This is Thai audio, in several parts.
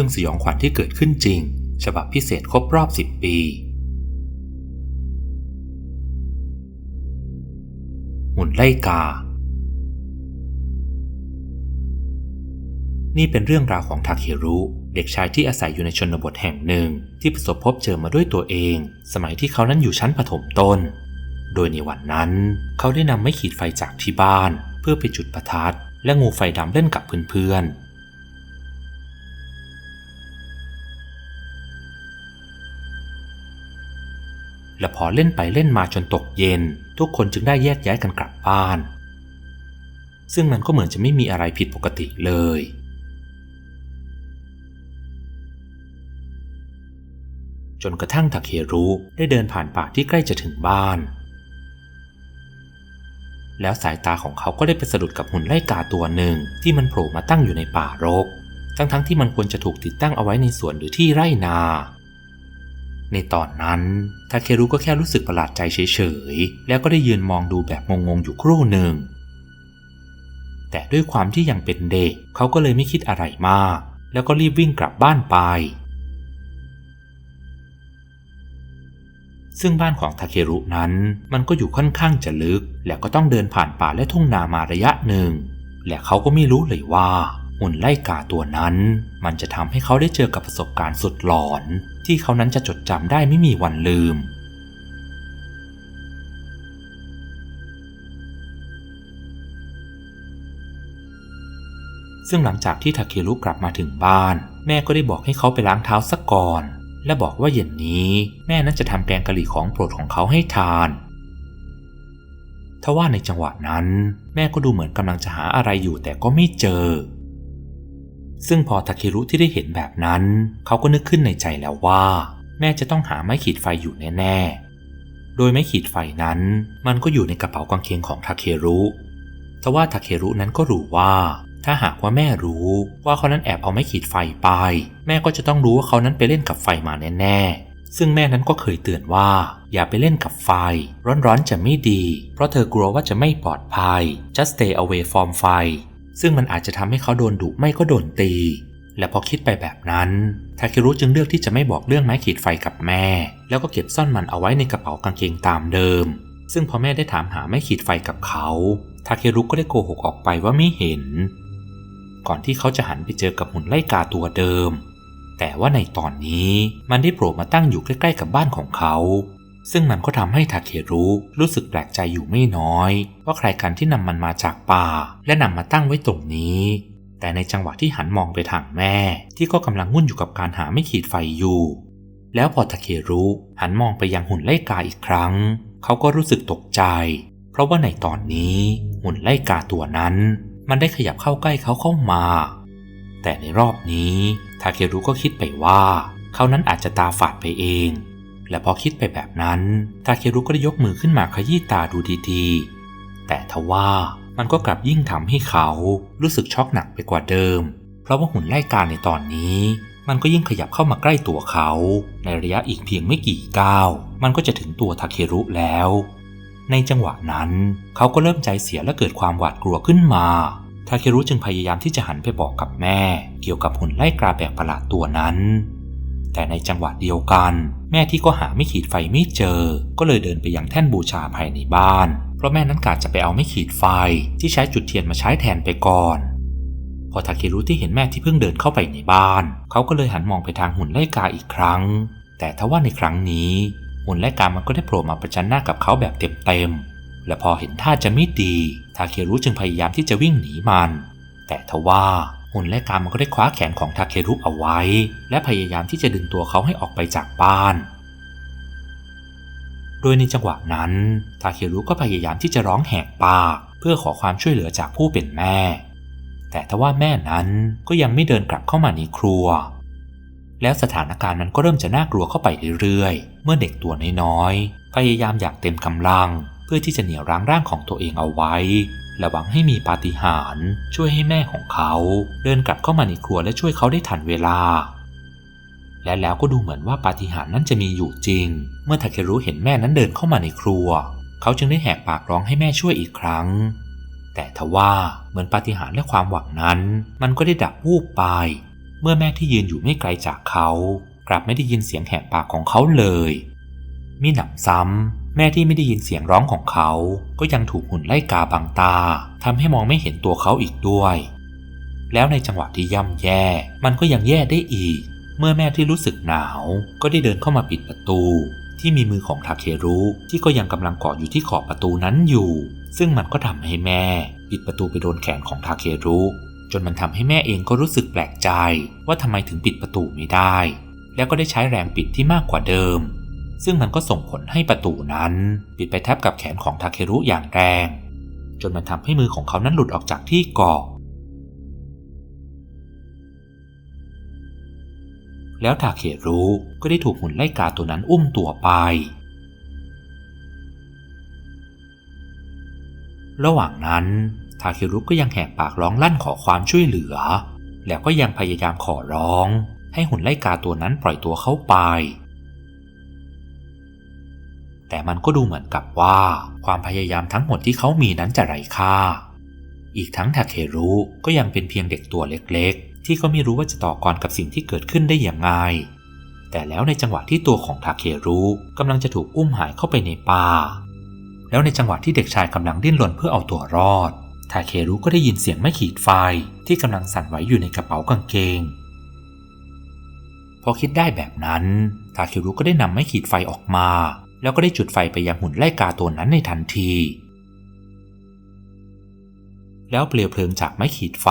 รื่องสยองขวัญที่เกิดขึ้นจริง ฉบับพิเศษครบรอบ 10 ปีหุ่นไล่กา นี่เป็นเรื่องราวของทาเครุ เด็กชายที่อาศัยอยู่ในชนบทแห่งหนึ่ง ที่ประสบพบเจอมาด้วยตัวเอง สมัยที่เขานั้นอยู่ชั้นประถมต้น โดยในวันนั้น เขาได้นำไม้ขีดไฟจากที่บ้าน เพื่อไปจุดประทัดและงูไฟดำเล่นกับเพื่อนๆ และพอเล่นไปเล่นมาจนตกเย็น ทุกคนจึงได้แยกย้ายกันกลับบ้าน ซึ่งมันก็เหมือนจะไม่มีอะไรผิดปกติเลย จนกระทั่งทาเครุได้เดินผ่านป่าที่ใกล้จะถึงบ้าน แล้วสายตาของเขาก็ได้ไปสะดุดกับหุ่นไล่กาตัวหนึ่งที่มันโผล่มาตั้งอยู่ในป่ารก ทั้งๆทที่มันควรจะถูกติดตั้งเอาไว้ในสวนหรือที่ไร่นา ในตอนนั้นทาเครุก็แค่รู้สึกประหลาดใจเฉยๆ แล้วก็ได้ยืนมองดูแบบงงๆอยู่ครู่หนึ่ง แต่ด้วยความที่ยังเป็นเด็กเขาก็เลยไม่คิดอะไรมาก แล้วก็รีบวิ่งกลับบ้านไป ซึ่งบ้านของทาเครุนั้นมันก็อยู่ค่อนข้างจะลึก และก็ต้องเดินผ่านป่าและทุ่งนามาระยะหนึ่ง และเขาก็ไม่รู้เลยว่า หุ่นไล่กาตัวนั้น มันจะทำให้เขาได้เจอกับประสบการณ์สุดหลอน ที่เขานั้นจะจดจำได้ไม่มีวันลืม ซึ่งหลังจากที่ทาเครุกลับมาถึงบ้าน แม่ก็ได้บอกให้เขาไปล้างเท้าสักก่อน และบอกว่าเย็นนี้แม่นั้นจะทำแกงกะหรี่ของโปรดของเขาให้ทานทว่าในจังหวะนั้น แม่ก็ดูเหมือนกำลังจะหาอะไรอยู่แต่ก็ไม่เจอ ซึ่งพอทาเครุที่ได้เห็นแบบนั้น เขาก็นึกขึ้นในใจแล้วว่า แม่จะต้องหาไม้ขีดไฟอยู่แน่ๆ โดยไม้ขีดไฟนั้น มันก็อยู่ในกระเป๋ากางเกงของทาเครุทว่าทาเครุนั้นก็รู้ว่า ถ้าหากว่าแม่รู้ว่าเขานั้นแอบเอาไม้ขีดไฟไป แม่ก็จะต้องรู้ว่าเขานั้นไปเล่นกับไฟมาแน่ๆ ซึ่งแม่นั้นก็เคยเตือนว่า อย่าไปเล่นกับไฟ ร้อนๆจะไม่ดี เพราะเธอกลัวว่าจะไม่ปลอดภัย just stay away from ไฟ ซึ่งมันอาจจะทำให้เขาโดนดุไม่ก็โดนตี และพอคิดไปแบบนั้นทาเครุจึงเลือกที่จะไม่บอกเรื่องไม้ขีดไฟกับแม่ แล้วก็เก็บซ่อนมันเอาไว้ในกระเป๋ากางเกงตามเดิม ซึ่งพอแม่ได้ถามหาไม้ขีดไฟกับเขาทาเครุก็ได้โกหกออกไปว่าไม่เห็น ก่อนที่เขาจะหันไปเจอกับหุ่นไล่กาตัวเดิม แต่ว่าในตอนนี้มันได้โผล่มาตั้งอยู่ใกล้ ๆ กับบ้านของเขา ซึ่งมันก็ทำให้ทาเครุรู้สึกแปลกใจอยู่ไม่น้อย ว่าใครกันที่นำมันมาจากป่า และนำมาตั้งไว้ตรงนี้ แต่ในจังหวะที่หันมองไปทางแม่ ที่ก็กำลังวุ่นอยู่กับการหาไม่ขีดไฟอยู่ แล้วพอทาเครุหันมองไปยังหุ่นไล่กาอีกครั้ง เขาก็รู้สึกตกใจ เพราะว่าในตอนนี้หุ่นไล่กาตัวนั้น มันได้ขยับเข้าใกล้เขาเข้ามา แต่ในรอบนี้ทาเครุก็คิดไปว่า เขานั้นอาจจะตาฝาดไปเอง และพอคิดไปแบบนั้นทาเครุก็ได้ยกมือขึ้นมาขยี้ตาดูดีๆ แต่ทว่ามันก็กลับยิ่งทำให้เขารู้สึกช็อกหนักไปกว่าเดิม เพราะว่าหุ่นไล่กาในตอนนี้ มันก็ยิ่งขยับเข้ามาใกล้ตัวเขา ในระยะอีกเพียงไม่กี่ก้าว มันก็จะถึงตัวทาเครุแล้ว ในจังหวะนั้นเขาก็เริ่มใจเสียและเกิดความหวาดกลัวขึ้นมาทาเครุจึงพยายามที่จะหันไปบอกกับแม่ เกี่ยวกับหุ่นไล่กาแปลกประหลาดตัวนั้น แต่ในจังหวะเดียวกัน แม่ที่ก็หาไม่ขีดไฟไม่เจอ ก็เลยเดินไปยังแท่นบูชาภายในบ้าน เพราะแม่นั้นกะจะไปเอาไม่ขีดไฟที่ใช้จุดเทียนมาใช้แทนไปก่อน พอทาเครุที่เห็นแม่ที่เพิ่งเดินเข้าไปในบ้าน เขาก็เลยหันมองไปทางหุ่นไล่กาอีกครั้ง แต่ทว่าในครั้งนี้หุ่นไล่กามันก็ได้โผล่มาประจันหน้ากับเขาแบบเต็มๆ และพอเห็นท่าจะไม่ดี ทาเครุจึงพยายามที่จะวิ่งหนีมัน แต่ทว่า หุ่นไล่กามันก็ได้คว้าแขนของทาเครุเอาไว้ และพยายามที่จะดึงตัวเขาให้ออกไปจากบ้าน โดยในจังหวะนั้น ทาเครุก็พยายามที่จะร้องแหกปาก เพื่อขอความช่วยเหลือจากผู้เป็นแม่ แต่ทว่าแม่นั้นก็ยังไม่เดินกลับเข้ามาในครัว แล้วสถานการณ์นั้นก็เริ่มจะน่ากลัวเข้าไปเรื่อยๆ เมื่อเด็กตัวน้อยๆพยายามอย่างเต็มกำลัง เพื่อที่จะเหนี่ยวรั้งร่างของตัวเองเอาไว้ และหวังให้มีปาฏิหาริย์ช่วยให้แม่ของเขาเดินกลับเข้ามาในครัวและช่วยเขาได้ทันเวลา และแล้วก็ดูเหมือนว่าปาฏิหาริย์นั้นจะมีอยู่จริง เมื่อทาเครุเห็นแม่นั้นเดินเข้ามาในครัว เขาจึงได้แหกปากร้องให้แม่ช่วยอีกครั้ง แต่ทว่าเหมือนปาฏิหาริย์และความหวังนั้น มันก็ได้ดับวูบไป เมื่อแม่ที่ยืนอยู่ไม่ไกลจากเขา กลับไม่ได้ยินเสียงแหกปากของเขาเลย มีหนำซ้ำ แม่ที่ไม่ได้ยินเสียงร้องของเขา ก็ยังถูกหุ่นไล่กาบังตาทำให้มองไม่เห็นตัวเขาอีกด้วย แล้วในจังหวะที่ย่ำแย่ มันก็ยังแย่ได้อีก เมื่อแม่ที่รู้สึกหนาว ก็ได้เดินเข้ามาปิดประตู ที่มีมือของทาเครุที่ก็ยังกำลังเกาะอยู่ที่ขอบประตูนั้นอยู่ ซึ่งมันก็ทำให้แม่ ปิดประตูไปโดนแขนของทาเครุจนมันทำให้แม่เองก็รู้สึกแปลกใจ ว่าทำไมถึงปิดประตูไม่ได้ แล้วก็ได้ใช้แรงปิดที่มากกว่าเดิม ซึ่งมันก็ส่งผลให้ประตูนั้นปิดไปแทบกับแขนของทาเครุอย่างแรง จนมันทำให้มือของเขานั้นหลุดออกจากที่เกาะแล้วทาเครุก็ได้ถูกหุ่นไล่กาตัวนั้นอุ้มตัวไป ระหว่างนั้นทาเครุก็ยังแหกปากร้องลั่นขอความช่วยเหลือ แล้วก็ยังพยายามขอร้อง ให้หุ่นไล่กาตัวนั้นปล่อยตัวเขาไป แต่มันก็ดูเหมือนกับว่า ความพยายามทั้งหมดที่เขามีนั้นจะไร้ค่า อีกทั้งทาเครุก็ยังเป็นเพียงเด็กตัวเล็กๆ ที่ก็ไม่รู้ว่าจะต่อกรกับสิ่งที่เกิดขึ้นได้อย่างไงแต่แล้วในจังหวะที่ตัวของทาเครุกำลังจะถูกอุ้มหายเข้าไปในป่า แล้วในจังหวะที่เด็กชายกำลังดิ้นรนเพื่อเอาตัวรอด ทาเครุก็ได้ยินเสียงไม่ขีดไฟที่กำลังสั่นไหวอยู่ในกระเป๋ากางเกง พอคิดได้แบบนั้น ทาเครุก็ได้นำไม้ขีดไฟออกมา แล้วก็ได้จุดไฟไปยังหุ่นไล่กาตัวนั้นในทันที แล้วเปลวเพลิงจากไม้ขีดไฟ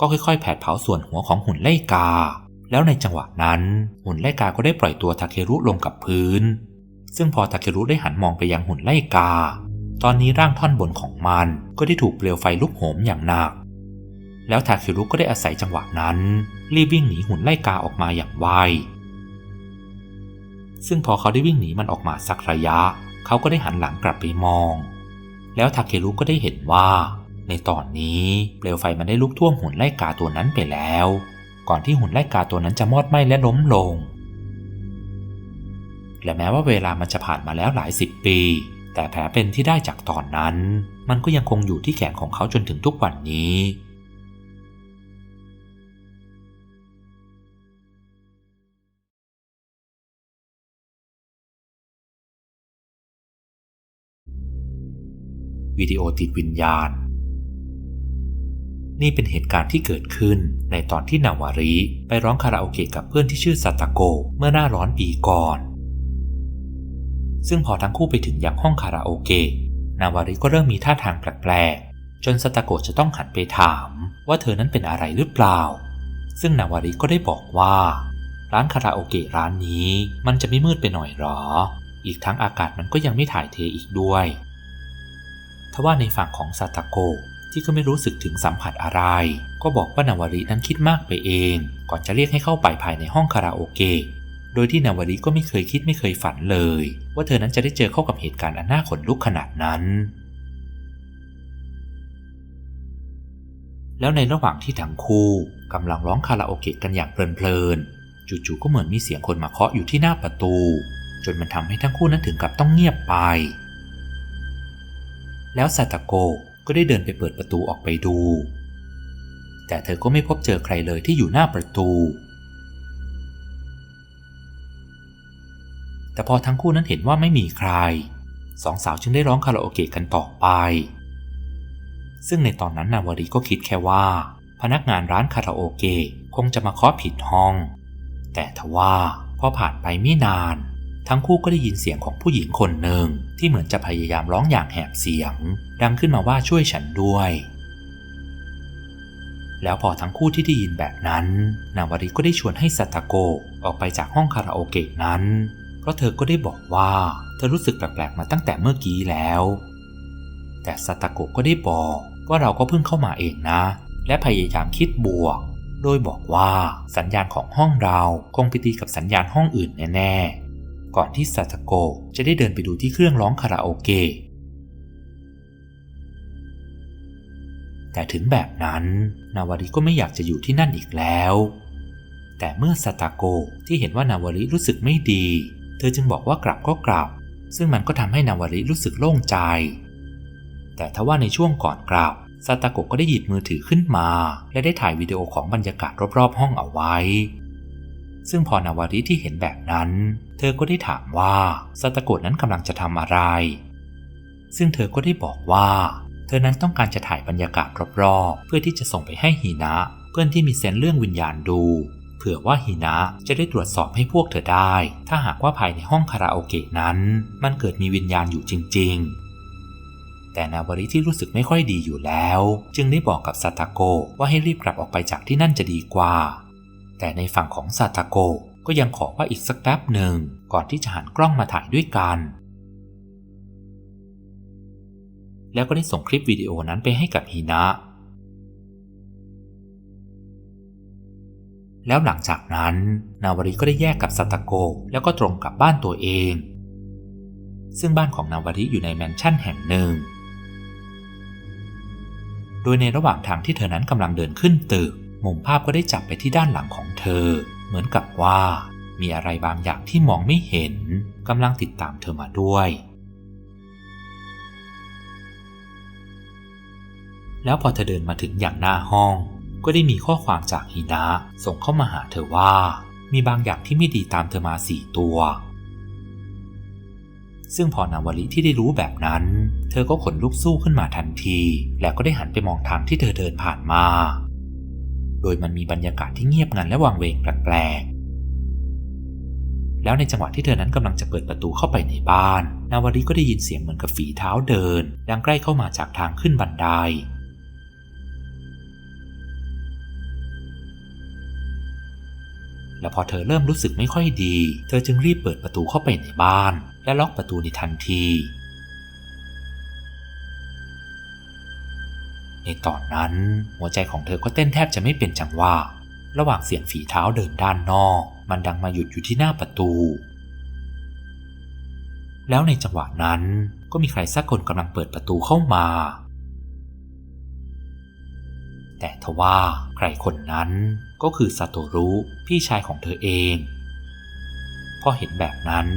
ก็ค่อยๆ แผดเผาส่วนหัวของหุ่นไล่กา แล้วในจังหวะนั้น หุ่นไล่กาก็ได้ปล่อยตัวทาเครุลงกับพื้น ซึ่งพอทาเครุได้หันมองไปยังหุ่นไล่กา ตอนนี้ร่างท่อนบนของมันก็ได้ถูกเปลวไฟลุกโหมอย่างหนักแล้วทาเครุก็ได้อาศัยจังหวะนั้น รีบวิ่งหนีหุ่นไล่กาออกมาอย่างไว ซึ่งพอเขาได้วิ่งหนีมันออกมาสักระยะ เขาก็ได้หันหลังกลับไปมอง แล้วทาเครุก็ได้เห็นว่า ในตอนนี้เปลวไฟมันได้ลุกท่วมหุ่นไล่กาตัวนั้นไปแล้ว ก่อนที่หุ่นไล่กาตัวนั้นจะมอดไหม้และล้มลง และแม้ว่าเวลามันจะผ่านมาแล้วหลายสิบปี แต่แผลเป็นที่ได้จากตอนนั้น มันก็ยังคงอยู่ที่แขนของเขาจนถึงทุกวันนี้ วิดีโอติดวิญญาณ นี่เป็นเหตุการณ์ที่เกิดขึ้นในตอนที่นาวาริไปร้องคาราโอเกะกับเพื่อนที่ชื่อซาตาโกเมื่อหน้าร้อนปีก่อน ซึ่งพอทั้งคู่ไปถึงยังห้องคาราโอเกะนาวาริก็เริ่มมีท่าทางแปลกๆจนซาตาโกจะต้องหันไปถามว่าเธอนั้นเป็นอะไรหรือเปล่า ซึ่งนาวาริก็ได้บอกว่าร้านคาราโอเกะร้านนี้มันจะไม่มืดไปหน่อยหรอ อีกทั้งอากาศมันก็ยังไม่ถ่ายเทอีกด้วย ทว่าในฝั่งของซาตาโกที่ก็ไม่รู้สึกถึงสัมผัสอะไร ก็บอกว่านาวารินั้นคิดมากไปเอง ก่อนจะเรียกให้เข้าไปภายในห้องคาราโอเกะ โดยที่นาวาริก็ไม่เคยคิดไม่เคยฝันเลย ว่าเธอนั้นจะได้เจอเข้ากับเหตุการณ์อันน่าขนลุกขนาดนั้น แล้วในระหว่างที่ทั้งคู่กำลังร้องคาราโอเกะกันอย่างเพลินๆ จู่ๆก็เหมือนมีเสียงคนมาเคาะอยู่ที่หน้าประตู จนมันทำให้ทั้งคู่นั้นถึงกับต้องเงียบไป แล้วซาตาโกก็ได้เดินไปเปิดประตูออกไปดู แต่เธอก็ไม่พบเจอใครเลยที่อยู่หน้าประตู แต่พอทั้งคู่นั้นเห็นว่าไม่มีใคร สองสาวจึงได้ร้องคาราโอเกะกันต่อไป ซึ่งในตอนนั้นนาวารีก็คิดแค่ว่า พนักงานร้านคาราโอเกะคงจะมาเคาะผิดห้อง แต่ทว่าพอผ่านไปไม่นาน ทั้งคู่ก็ได้ยินเสียงของผู้หญิงคนหนึ่งที่เหมือนจะพยายามร้องอย่างแหบเสียง ดังขึ้นมาว่าช่วยฉันด้วย แล้วพอทั้งคู่ที่ได้ยินแบบนั้น นาวาริก็ได้ชวนให้สัตโกะออกไปจากห้องคาราโอเกะนั้น เพราะเธอก็ได้บอกว่าเธอรู้สึกแปลกๆมาตั้งแต่เมื่อกี้แล้ว แต่สัตโกะก็ได้บอกว่าเราก็เพิ่งเข้ามาเองนะ และพยายามคิดบวก โดยบอกว่าสัญญาณของห้องเราคงไปตีกับสัญญาณห้องอื่นแน่ๆ ก่อนที่สัตโกะจะได้เดินไปดูที่เครื่องร้องคาราโอเกะแต่ถึงแบบนั้นนาวาริก็ไม่อยากจะอยู่ที่นั่นอีกแล้ว แต่เมื่อสตาโกที่เห็นว่านาวาริรู้สึกไม่ดี เธอจึงบอกว่ากลับก็กลับ ซึ่งมันก็ทำให้นาวาริรู้สึกโล่งใจ แต่ทว่าในช่วงก่อนกลับซาตาโกะก็ได้หยิบมือถือขึ้นมา และได้ถ่ายวิดีโอของบรรยากาศรอบๆห้องเอาไว้ ซึ่งพอนาวาริที่เห็นแบบนั้น เธอก็ได้ถามว่าซาตาโกะนั้นกำลังจะทำอะไร ซึ่งเธอก็ได้บอกว่า เธอนั้นต้องการจะถ่ายบรรยากาศรอบๆ เพื่อที่จะส่งไปให้ฮีนะ เพื่อนที่มีเซนเรื่องวิญญาณดู เผื่อว่าฮีนะจะได้ตรวจสอบให้พวกเธอได้ ถ้าหากว่าภายในห้องคาราโอเกะนั้น มันเกิดมีวิญญาณอยู่จริง ๆแต่นาวาริที่รู้สึกไม่ค่อยดีอยู่แล้ว จึงได้บอกกับซาตาโกว่าให้รีบกลับออกไปจากที่นั่นจะดีกว่า แต่ในฝั่งของซาตาโกก็ยังขอว่าอีกสักแป๊บหนึ่งก่อนที่จะหันกล้องมาถ่ายด้วยกัน แล้วก็ได้ส่งคลิปวิดีโอนั้นไปให้กับฮีนะ แล้วหลังจากนั้น นาวาริก็ได้แยกกับซาตาโกแล้วก็ตรงกลับบ้านตัวเอง ซึ่งบ้านของนาวาริอยู่ในแมนชั่นแห่งหนึ่ง โดยในระหว่างทางที่เธอนั้นกำลังเดินขึ้นตึก มุมภาพก็ได้จับไปที่ด้านหลังของเธอ เหมือนกับว่า มีอะไรบางอย่างที่มองไม่เห็นกำลังติดตามเธอมาด้วย แล้วพอเธอเดินมาถึงอย่างหน้าห้อง ก็ได้มีข้อความจากฮินะส่งเข้ามาหาเธอว่า มีบางอย่างที่ไม่ดีตามเธอมาสี่ตัว ซึ่งพอนาวลิที่ได้รู้แบบนั้น เธอก็ขนลุกสู้ขึ้นมาทันที แล้วก็ได้หันไปมองทางที่เธอเดินผ่านมา โดยมันมีบรรยากาศที่เงียบงันและวังเวงแปลกๆ แล้วในจังหวะที่เธอนั้นกำลังจะเปิดประตูเข้าไปในบ้าน นาวลิก็ได้ยินเสียงเหมือนกับฝีเท้าเดิน ดังใกล้เข้ามาจากทางขึ้นบันได และพอเธอเริ่มรู้สึกไม่ค่อยดี เธอจึงรีบเปิดประตูเข้าไปในบ้าน และล็อกประตูในทันที ในตอนนั้นหัวใจของเธอก็เต้นแทบจะไม่เป็นจังหวะระหว่างเสียงฝีเท้าเดินด้านนอก มันดังมาหยุดอยู่ที่หน้าประตู แล้วในจังหวะนั้นก็มีใครสักคนกำลังเปิดประตูเข้ามา แต่ทว่าใครคนนั้นก็คือซาโตรุพี่ชายของเธอเองพอเห็นแบบนั้น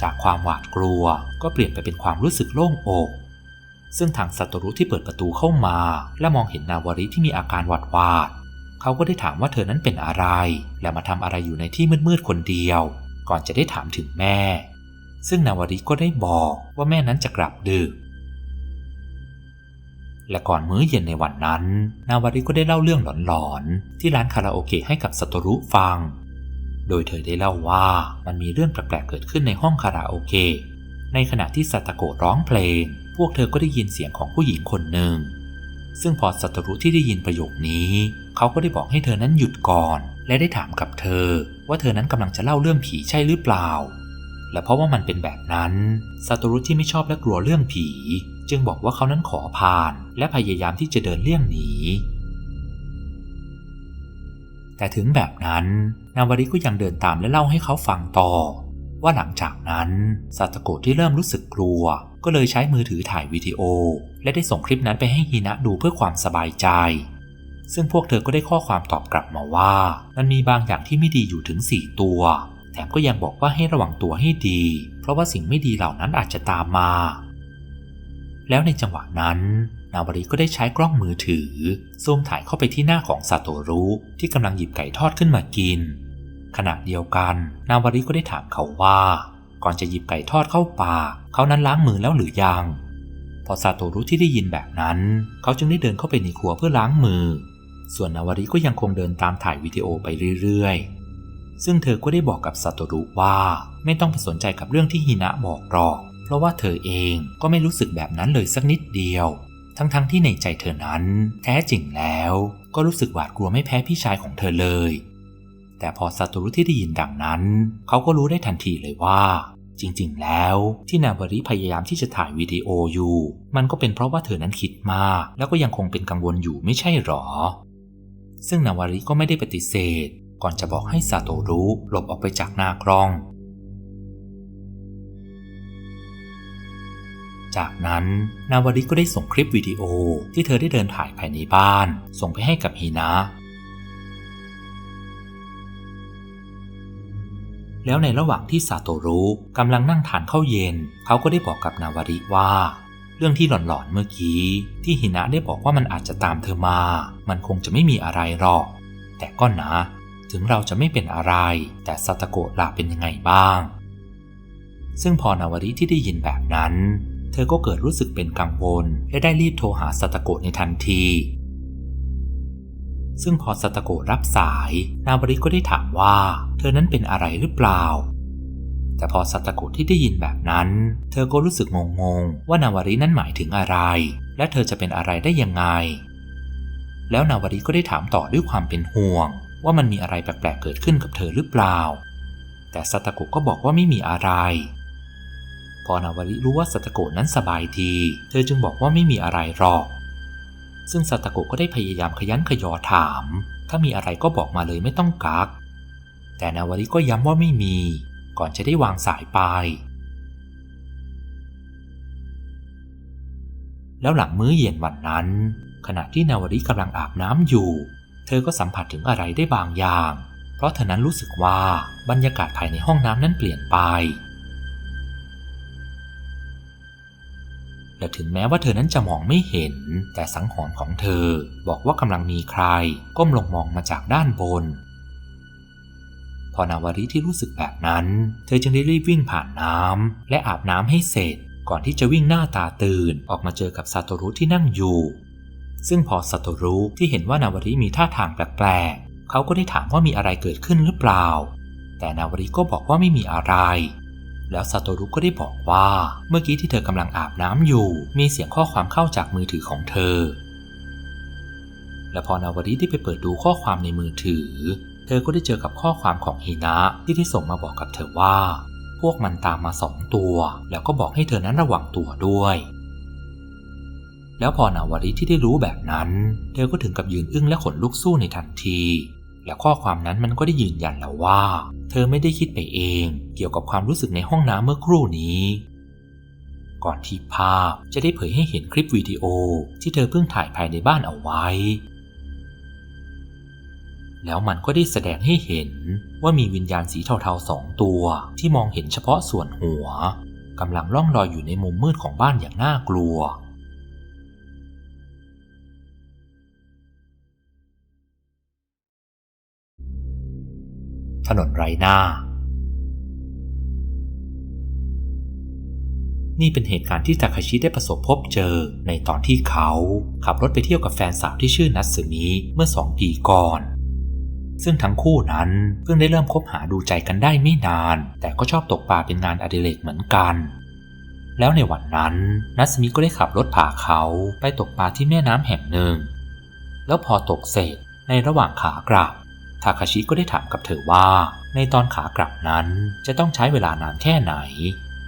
จากความหวาดกลัวก็เปลี่ยนไปเป็นความรู้สึกโล่งอก ซึ่งทางซาโตรุที่เปิดประตูเข้ามา และมองเห็นนาวริที่มีอาการหวาดหวาดเขาก็ได้ถามว่าเธอนั้นเป็นอะไร และมาทำอะไรอยู่ในที่มืดๆคนเดียว ก่อนจะได้ถามถึงแม่ ซึ่งนาวริก็ได้บอกว่าแม่นั้นจะกลับดึกและก่อนมื้อเย็นในวันนั้น นาวาริก็ได้เล่าเรื่องหลอนๆ ที่ร้านคาราโอเกะให้กับสตรุฟัง โดยเธอได้เล่าว่ามันมีเรื่องแปลกๆเกิดขึ้นในห้องคาราโอเกะในขณะที่ซาตาโกะร้องเพลง พวกเธอก็ได้ยินเสียงของผู้หญิงคนหนึ่ง ซึ่งพอสตรุที่ได้ยินประโยคนี้ เขาก็ได้บอกให้เธอนั้นหยุดก่อน และได้ถามกับเธอ ว่าเธอนั้นกำลังจะเล่าเรื่องผีใช่หรือเปล่า และเพราะว่ามันเป็นแบบนั้นซาโตรุที่ไม่ชอบและกลัวเรื่องผี จึงบอกว่าเขานั้นขอผ่าน และพยายามที่จะเดินเลี่ยงหนีแต่ถึงแบบนั้น นาวาริก็ยังเดินตามและเล่าให้เขาฟังต่อ ว่าหลังจากนั้นซาตโกะที่เริ่มรู้สึกกลัว ก็เลยใช้มือถือถ่ายวิดีโอ และได้ส่งคลิปนั้นไปให้ฮินะดูเพื่อความสบายใจ ซึ่งพวกเธอก็ได้ข้อความตอบกลับมาว่า มันมีบางอย่างที่ไม่ดีอยู่ถึง 4 ตัว แถมก็ยังบอกว่าให้ระวังตัวให้ดี เพราะว่าสิ่งไม่ดีเหล่านั้นอาจจะตามมา แล้วในจังหวะนั้น นาวาริก็ได้ใช้กล้องมือถือ ซูมถ่ายเข้าไปที่หน้าของซาโตรุที่กำลังหยิบไก่ทอดขึ้นมากิน ขณะเดียวกัน นาวาริก็ได้ถามเขาว่า ก่อนจะหยิบไก่ทอดเข้าปากเขานั้นล้างมือแล้วหรือยัง พอซาโตรุที่ได้ยินแบบนั้น เขาจึงได้เดินเข้าไปในครัวเพื่อล้างมือ ส่วนนาวาริก็ยังคงเดินตามถ่ายวิดีโอไปเรื่อยๆ ซึ่งเธอก็ได้บอกกับซาโตรุว่าไม่ต้องไปสนใจกับเรื่องที่ฮินะบอกหรอก เพราะว่าเธอเองก็ไม่รู้สึกแบบนั้นเลยสักนิดเดียว ทั้งๆทที่ในใจเธอนั้น แท้จริงแล้ว ก็รู้สึกหวาดกลัวไม่แพ้พี่ชายของเธอเลยแต่พอซาโตรุที่ได้ยินดังนั้น เขาก็รู้ได้ทันทีเลยว่า จริงๆ แล้วที่นาวาริพยายามที่จะถ่ายวิดีโออยู่ มันก็เป็นเพราะว่าเธอนั้นคิดมาก แล้วก็ยังคงเป็นกังวลอยู่ไม่ใช่หรอ ซึ่งนาวาริก็ไม่ได้ปฏิเสธ ก่อนจะบอกให้ซาโตรุหลบออกไปจากหน้ากล้อง จากนั้นนาวาริก็ได้ส่งคลิปวิดีโอที่เธอได้เดินถ่ายภายในบ้าน ส่งไปให้กับฮีนะ แล้วในระหว่างที่ซาโตรุกำลังนั่งทานข้าวเย็น เขาก็ได้บอกกับนาวาริว่า เรื่องที่หลอนๆเมื่อกี้ ที่หินะได้บอกว่ามันอาจจะตามเธอมา มันคงจะไม่มีอะไรหรอก แต่ก็นะ ถึงเราจะไม่เป็นอะไร แต่ซาตาโกะล่ะเป็นยังไงบ้าง ซึ่งพอนาวาริที่ได้ยินแบบนั้น เธอก็เกิดรู้สึกเป็นกังวล และได้รีบโทรหาซาตาโกะในทันทีซึ่งพอซาตาโกะรับสาย นาวริก็ได้ถามว่า ธอนั้นเป็นอะไรหรือเปล่า แต่พอซาตาโกที่ได้ยินแบบนั้น เธอก็รู้สึกงงๆ ว่านาวารินั้นหมายถึงอะไร และเธอจะเป็นอะไรได้ยังไง แล้วนาวาริก็ได้ถามต่อด้วยความเป็นห่วง ว่ามันมีอะไรแปลกๆเกิดขึ้นกับเธอหรือเปล่า แต่ซาตาโกก็บอกว่าไม่มีอะไร พอนาวาริรู้ว่าซาตาโกนั้นสบายดี เธอจึงบอกว่าไม่มีอะไรหรอก ซึ่งซาตาโกก็ได้พยายามขยันขยอถาม ถ้ามีอะไรก็บอกมาเลยไม่ต้องกัก แต่นาวริก็ย้ำว่าไม่มี ก่อนจะได้วางสายไป แล้วหลังมื้อเย็นวันนั้น ขณะที่นาวริกำลังอาบน้ำอยู่ เธอก็สัมผัสถึงอะไรได้บางอย่าง เพราะเธอนั้นรู้สึกว่าบรรยากาศภายในห้องน้ำนั้นเปลี่ยนไปและถึงแม้ว่าเธอนั้นจะมองไม่เห็น แต่สังหรณ์ของเธอบอกว่ากำลังมีใคร ก้มลงมองมาจากด้านบน พอนาวาริที่รู้สึกแบบนั้น เธอจึงได้รีบวิ่งผ่านน้ำและอาบน้ำให้เสร็จ ก่อนที่จะวิ่งหน้าตาตื่นออกมาเจอกับซาโตรุที่นั่งอยู่ ซึ่งพอซาโตรุที่เห็นว่านาวาริมีท่าทางแปลกๆเขาก็ได้ถามว่ามีอะไรเกิดขึ้นหรือเปล่า แต่นาวาริก็บอกว่าไม่มีอะไรแล้วซาโตรุก็ได้บอกว่าเมื่อกี้ที่เธอกำลังอาบน้ำอยู่ มีเสียงข้อความเข้าจากมือถือของเธอ และพอนาวริได้ไปเปิดดูข้อความในมือถือ เธอก็ได้เจอกับข้อความของฮินะที่ได้ส่งมาบอกกับเธอว่า พวกมันตามมาสองตัว แล้วก็บอกให้เธอนั้นระวังตัวด้วย แล้วพอนาวริที่ได้รู้แบบนั้น เธอก็ถึงกับยืนอึ้งและขนลุกสู้ในทันที และข้อความนั้นมันก็ได้ยืนยันแล้วว่า เธอไม่ได้คิดไปเอง เกี่ยวกับความรู้สึกในห้องน้ำเมื่อครู่นี้ก่อนที่ภาพจะได้เผยให้เห็นคลิปวิดีโอที่เธอเพิ่งถ่ายภายในบ้านเอาไว้ แล้วมันก็ได้แสดงให้เห็นว่ามีวิญญาณสีเทาๆสองตัวที่มองเห็นเฉพาะส่วนหัวกำลังล่องลอยอยู่ในมุมมืดของบ้านอย่างน่ากลัว ถนนไรหน้า นี่เป็นเหตุการณ์ที่ทาคาชิได้ประสบพบเจอในตอนที่เขา ขับรถไปเที่ยวกับแฟนสาวที่ชื่อนัตสึมิเมื่อสองปีก่อน ซึ่งทั้งคู่นั้นเพิ่งได้เริ่มคบหาดูใจกันได้ไม่นาน แต่ก็ชอบตกปลาเป็นงานอดิเรกเหมือนกัน แล้วในวันนั้นนัสมิก็ได้ขับรถพาเขาไปตกปลาที่แม่น้ำแห่งหนึ่ง แล้วพอตกเสร็จในระหว่างขากลับทาคาชิก็ได้ถามกับเธอว่า ในตอนขากลับนั้นจะต้องใช้เวลานานแค่ไหน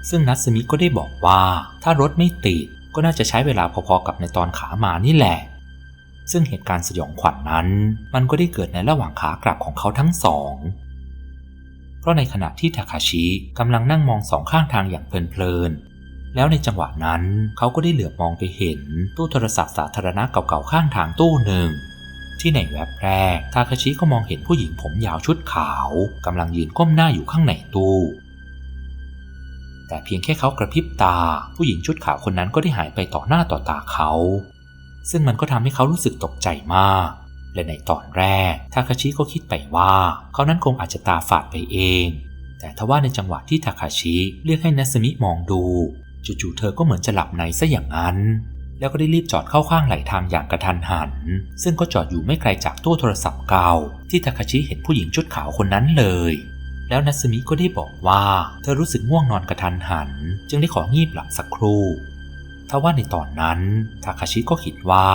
ซึ่งนัสมิก็ได้บอกว่าถ้ารถไม่ติดก็น่าจะใช้เวลาพอๆกับในตอนขามานี่แหละ ซึ่งเหตุการณ์สยองขวัญนนั้น มันก็ได้เกิดในระหว่างขากลับของเขาทั้งสอง เพราะในขณะที่ทาคาชิกำลังนั่งมองสองข้างทางอย่างเพลินๆ แล้วในจังหวะนั้นเขาก็ได้เหลือบมองไปเห็นตู้โทรศัพท์สาธารณะเก่าๆข้างทางตู้หนึ่ง ที่ในแวบแรกทาคาชิก็มองเห็นผู้หญิงผมยาวชุดขาวกำลังยืนก้มหน้าอยู่ข้างในตู้แต่เพียงแค่เขากระพริบตา ผู้หญิงชุดขาวคนนั้นก็ได้หายไปต่อหน้าต่อตาเขา ซึ่งมันก็ทำให้เขารู้สึกตกใจมาก และในตอนแรกทาคาชิก็คิดไปว่า เขานั้นคงอาจจะตาฝาดไปเอง แต่ทว่าในจังหวะที่ทาคาชิเรียกให้นัสมิมองดูจู่ๆเธอก็เหมือนจะหลับในซะอย่างนั้น แล้วก็ได้รีบจอดเข้าข้างไหลทางอย่างกระทันหัน ซึ่งก็จอดอยู่ไม่ไกลจากตู้โทรศัพท์เก่า ที่ทาคาชิเห็นผู้หญิงชุดขาวคนนั้นเลยแล้วนัสมิก็ได้บอกว่า เธอรู้สึกง่วงนอนกระทันหัน จึงได้ของีบหลับสักครู่ ทว่าในตอนนั้นทาคาชิก็คิดว่า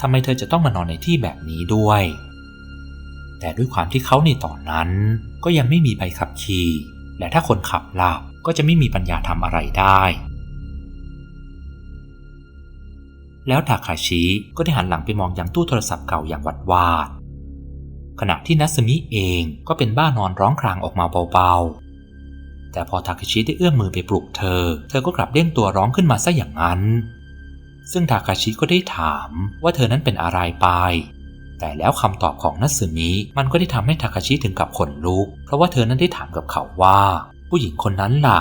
ทำไมเธอจะต้องมานอนในที่แบบนี้ด้วย แต่ด้วยความที่เขาในตอนนั้น ก็ยังไม่มีใบขับขี่ และถ้าคนขับหลับก็จะไม่มีปัญญาทำอะไรได้ แล้วทาคาชิก็ได้หันหลังไปมองยังตู้โทรศัพท์เก่าอย่างหวัดวาดขณะที่นัสมิเองก็เป็นบ้านอนร้องครางออกมาเบาๆ แต่พอทาคาชิได้เอื้อมมือไปปลุกเธอ เธอก็กลับเด้งตัวร้องขึ้นมาซะอย่างนั้น ซึ่งทาคาชิก็ได้ถามว่าเธอนั้นเป็นอะไรไป แต่แล้วคำตอบของนัสึมิมันก็ได้ทำให้ทาคาชิถึงกับขนลุก เพราะว่าเธอนั้นได้ถามกับเขาว่า ผู้หญิงคนนั้นล่ะ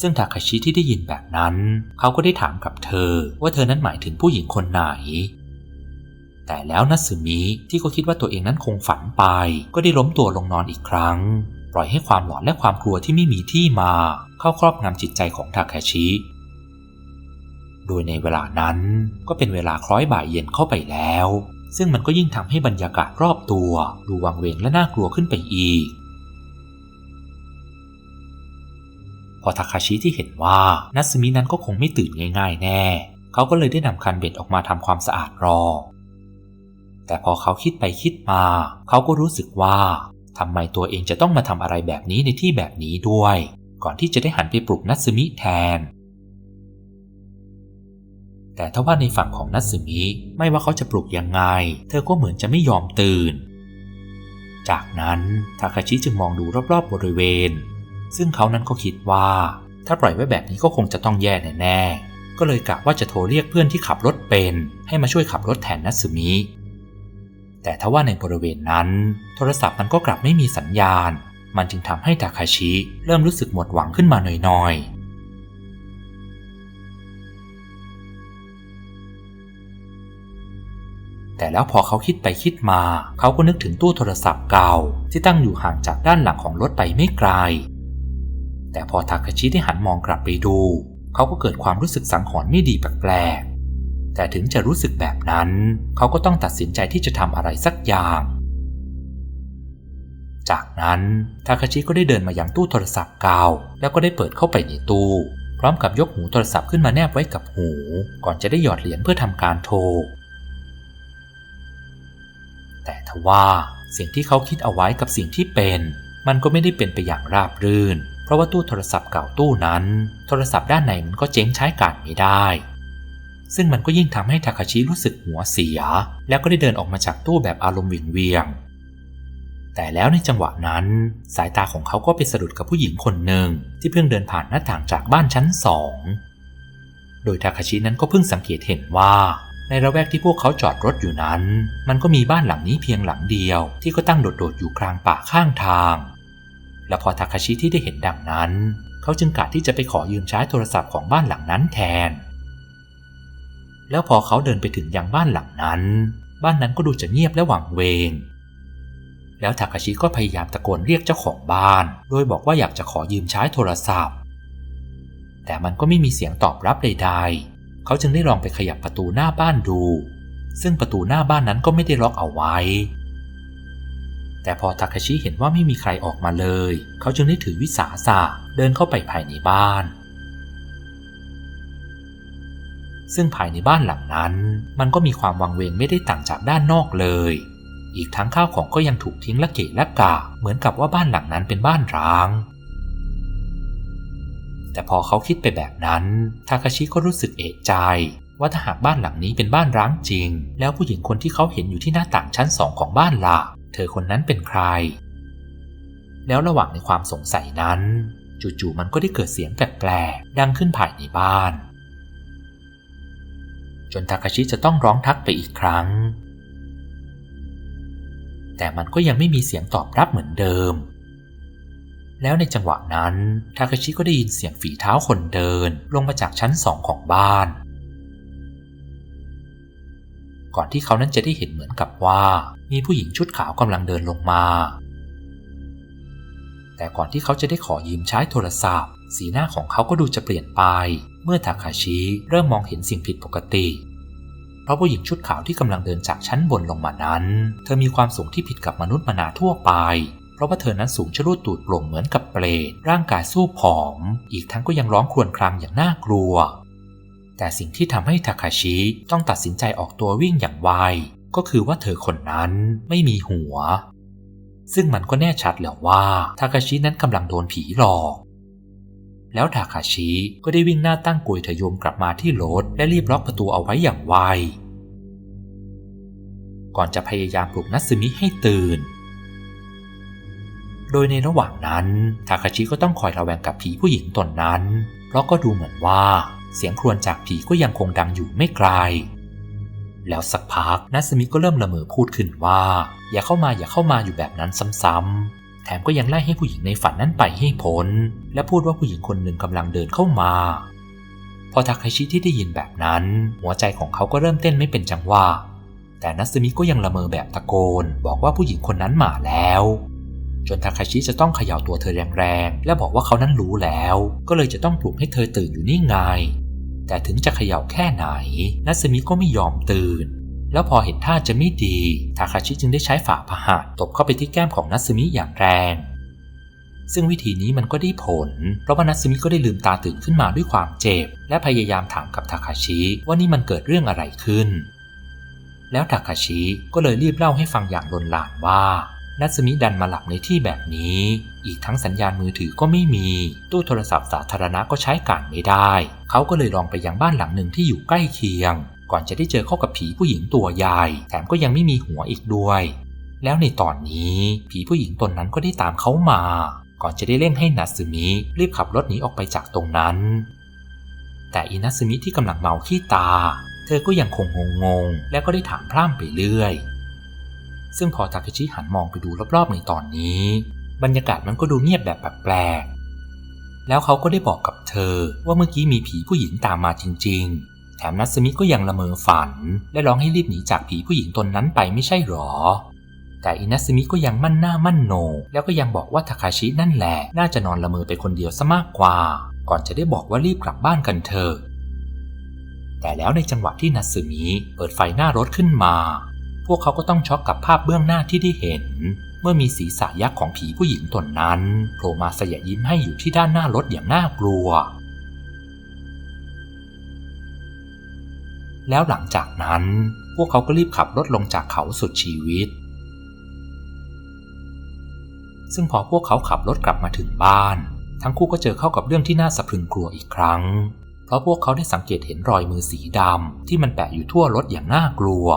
ซึ่งทาคาชิที่ได้ยินแบบนั้น เขาก็ได้ถามกับเธอ ว่าเธอนั้นหมายถึงผู้หญิงคนไหนแต่แล้วนัสึมิที่เขาคิดว่าตัวเองนั้นคงฝันไป ก็ได้ล้มตัวลงนอนอีกครั้ง ปล่อยให้ความหลอนและความกลัวที่ไม่มีที่มาเข้าครอบงำจิตใจของทาคาชิ โดยในเวลานั้นก็เป็นเวลาคล้อยบ่ายเย็นเข้าไปแล้ว ซึ่งมันก็ยิ่งทำให้บรรยากาศรอบตัวดูวังเวงและน่ากลัวขึ้นไปอีก พอทาคาชิที่เห็นว่านัสมินั้นก็คงไม่ตื่นง่ายๆ แน่ เขาก็เลยได้นำคันเบ็ดออกมาทำความสะอาดรอแต่พอเขาคิดไปคิดมา เขาก็รู้สึกว่า ทำไมตัวเองจะต้องมาทำอะไรแบบนี้ในที่แบบนี้ด้วย ก่อนที่จะได้หันไปปลุกนัสมิแทน แต่ถ้าว่าในฝั่งของนัสมิไม่ว่าเขาจะปลุกยังไง เธอก็เหมือนจะไม่ยอมตื่น จากนั้นทาคาชิจึงมองดูรอบๆบริเวณ ซึ่งเขานั้นก็คิดว่า ถ้าปล่อยไว้แบบนี้ก็คงจะต้องแย่แน่ๆก็เลยกะว่าจะโทรเรียกเพื่อนที่ขับรถเป็น ให้มาช่วยขับรถแทนนัสมิ แต่ถ้าว่าในบริเวณนั้น โทรศัพท์มันก็กลับไม่มีสัญญาณ มันจึงทำให้ทาคาชิ เริ่มรู้สึกหมดหวังขึ้นมาหน่อยๆแต่แล้วพอเขาคิดไปคิดมา เขาก็นึกถึงตู้โทรศัพท์เก่า ที่ตั้งอยู่ห่างจากด้านหลังของรถไปไม่ไกล แต่พอทาคาชิได้หันมองกลับไปดู เขาก็เกิดความรู้สึกสังหรณ์ไม่ดีแปลก แต่ถึงจะรู้สึกแบบนั้น เขาก็ต้องตัดสินใจที่จะทำอะไรสักอย่าง จากนั้นทาคาชิก็ได้เดินมายังตู้โทรศัพท์เก่า แล้วก็ได้เปิดเข้าไปในตู้ พร้อมกับยกหูโทรศัพท์ขึ้นมาแนบไว้กับหู ก่อนจะได้หยอดเหรียญเพื่อทำการโทร แต่ทว่าสิ่งที่เขาคิดเอาไว้กับสิ่งที่เป็น มันก็ไม่ได้เป็นไปอย่างราบรื่น เพราะว่าตู้โทรศัพท์เก่าตู้นั้น โทรศัพท์ด้านในมันก็เจ๊งใช้การไม่ได้ ซึ่งมันก็ยิ่งทำให้ทาคาชิรู้สึกหัวเสีย แล้วก็ได้เดินออกมาจากตู้แบบอารมณ์วิงเวียง แต่แล้วในจังหวะนั้น สายตาของเขาก็ไปสะดุดกับผู้หญิงคนหนึ่งที่เพิ่งเดินผ่านหน้าต่างจากบ้านชั้นสองโดยทาคาชินั้นก็เพิ่งสังเกตเห็นว่าในระแวกที่พวกเขาจอดรถอยู่นั้น มันก็มีบ้านหลังนี้เพียงหลังเดียว ที่ก็ตั้งโดดๆอยู่กลางป่าข้างทาง และพอทาคาชิที่ได้เห็นดังนั้น เขาจึงกะที่จะไปขอยืมใช้โทรศัพท์ของบ้านหลังนั้นแทน แล้วพอเขาเดินไปถึงยังบ้านหลังนั้น บ้านนั้นก็ดูจะเงียบและหวังเวง แล้วทาคาชิก็พยายามตะโกนเรียกเจ้าของบ้าน โดยบอกว่าอยากจะขอยืมใช้โทรศัพท์ แต่มันก็ไม่มีเสียงตอบรับใดๆ เขาจึงได้ลองไปขยับประตูหน้าบ้านดู ซึ่งประตูหน้าบ้านนั้นก็ไม่ได้ล็อกเอาไว้ แต่พอทาคาชิเห็นว่าไม่มีใครออกมาเลย เขาจึงได้ถือวิสาสะเดินเข้าไปภายในบ้าน ซึ่งภายในบ้านหลังนั้น มันก็มีความวังเวงไม่ได้ต่างจากด้านนอกเลย อีกทั้งข้าวของก็ยังถูกทิ้งละเกะละกะเหมือนกับว่าบ้านหลังนั้นเป็นบ้านร้าง แต่พอเขาคิดไปแบบนั้นทาคาชิก็รู้สึกเอะใจว่าถ้าหากบ้านหลังนี้เป็นบ้านร้างจริง แล้วผู้หญิงคนที่เขาเห็นอยู่ที่หน้าต่างชั้นสองของบ้านล่ะ เธอคนนั้นเป็นใคร แล้วระหว่างในความสงสัยนั้น จู่ๆมันก็ได้เกิดเสียงแปลกๆดังขึ้นภายในบ้าน จนทาคาชิจะต้องร้องทักไปอีกครั้ง แต่มันก็ยังไม่มีเสียงตอบรับเหมือนเดิม แล้วในจังหวะนั้นทาคาชิก็ได้ยินเสียงฝีเท้าคนเดินลงมาจากชั้นสองของบ้าน ก่อนที่เขานั้นจะได้เห็นเหมือนกับว่ามีผู้หญิงชุดขาวกำลังเดินลงมา แต่ก่อนที่เขาจะได้ขอยืมใช้โทรศัพท์ สีหน้าของเขาก็ดูจะเปลี่ยนไป เมื่อทาคาชิเริ่มมองเห็นสิ่งผิดปกติ เพราะผู้หญิงชุดขาวที่กำลังเดินจากชั้นบนลงมานั้น เธอมีความสูงที่ผิดกับมนุษย์มนาทั่วไป เพราะว่าเธอนั้นสูงชะลูดตูดโปร่งเหมือนกับเปรตร่างกายสู้ผอม อีกทั้งก็ยังร้องครวญครางอย่างน่ากลัว แต่สิ่งที่ทำให้ทาคาชิต้องตัดสินใจออกตัววิ่งอย่างไวก็คือว่าเธอคนนั้นไม่มีหัว ซึ่งมันก็แน่ชัดแล้วว่าทาคาชินั้นกำลังโดนผีหลอก แล้วทาคาชิก็ได้วิ่งหน้าตั้งกลวยเถยมกลับมาที่รถและรีบล็อกประตูเอาไว้อย่างไว ก่อนจะพยายามปลุกนัตสึมิให้ตื่น โดยในระหว่างนั้นทาคาชิก็ต้องคอยระแวงกับผีผู้หญิงตนนั้น เพราะก็ดูเหมือนว่าเสียงครวญจากผีก็ยังคงดังอยู่ไม่ไกล แล้วสักพักนัสมิก็เริ่มละเมอพูดขึ้นว่า อย่าเข้ามาอย่าเข้ามาอยู่แบบนั้นซ้ำๆ แถมก็ยังไล่ให้ผู้หญิงในฝันนั้นไปให้พ้น และพูดว่าผู้หญิงคนหนึ่งกำลังเดินเข้ามา พอทาคาชิที่ได้ยินแบบนั้น หัวใจของเขาก็เริ่มเต้นไม่เป็นจังหวะแต่นัสมิก็ยังละเมอแบบตะโกน บอกว่าผู้หญิงคนนั้นมาแล้ว จนทาคาชิจะต้องเขย่าตัวเธอแรงๆ และบอกว่าเขานั้นรู้แล้ว ก็เลยจะต้องปลุกให้เธอตื่นอยู่นี่ไง แต่ถึงจะเขย่าแค่ไหน นัสมิก็ไม่ยอมตื่น แล้วพอเห็นท่าจะไม่ดี ทาคาชิจึงได้ใช้ฝ่าพหัตตบเข้าไปที่แก้มของนัสมิอย่างแรง ซึ่งวิธีนี้มันก็ได้ผล เพราะว่านัสมิก็ได้ลืมตาตื่นขึ้นมาด้วยความเจ็บ และพยายามถามกับทาคาชิว่านี่มันเกิดเรื่องอะไรขึ้น แล้วทาคาชิก็เลยรีบเล่าให้ฟังอย่างลนลานว่านัสมิดันมาหลับในที่แบบนี้ อีกทั้งสัญญาณมือถือก็ไม่มี ตู้โทรศัพท์สาธารณะก็ใช้การไม่ได้ เขาก็เลยลองไปยังบ้านหลังหนึ่งที่อยู่ใกล้เคียง ก่อนจะได้เจอเข้ากับผีผู้หญิงตัวใหญ่ แถมก็ยังไม่มีหัวอีกด้วย แล้วในตอนนี้ผีผู้หญิงตนนั้นก็ได้ตามเขามา ก่อนจะได้เร่งให้นัสมิรีบขับรถหนีออกไปจากตรงนั้น แต่อินัสมิที่กำลังเมาขี้ตา เธอก็ยังคงงงๆ และก็ได้ถามพร่ำไปเรื่อย ซึ่งพอทาเคชิหันมองไปดูรอบๆในตอนนี้ บรรยากาศมันก็ดูเงียบแบบแปลกๆแล้วเขาก็ได้บอกกับเธอว่าเมื่อกี้มีผีผู้หญิงตามมาจริง ๆ ถมนัสมิก็ยังละเมอฝัน และร้องให้รีบหนีจากผีผู้หญิงตนนั้นไปไม่ใช่หรอ แต่อินัสมิก็ยังมั่นหน้ามั่นโหนแล้วก็ยังบอกว่าทาคาชินั่นแหละน่าจะนอนละเมอไปคนเดียวซะมากกว่า ก่อนจะได้บอกว่ารีบกลับบ้านกันเถอะแต่แล้วในจังหวะที่นัสมิเปิดไฟหน้ารถขึ้นมา พวกเขาก็ต้องช็อกกับภาพเบื้องหน้าที่ได้เห็น เมื่อมีศีรษะยักษ์ของผีผู้หญิงตนนั้นโผล่มาสยะยิ้มให้อยู่ที่ด้านหน้ารถอย่างน่ากลัว แล้วหลังจากนั้น พวกเขาก็รีบขับรถลงจากเขาสุดชีวิต ซึ่งพอพวกเขาขับรถกลับมาถึงบ้าน ทั้งคู่ก็เจอเข้ากับเรื่องที่น่าสะพรึงกลัวอีกครั้ง เพราะพวกเขาได้สังเกตเห็นรอยมือสีดำที่มันแปะอยู่ทั่วรถอย่างน่ากลัว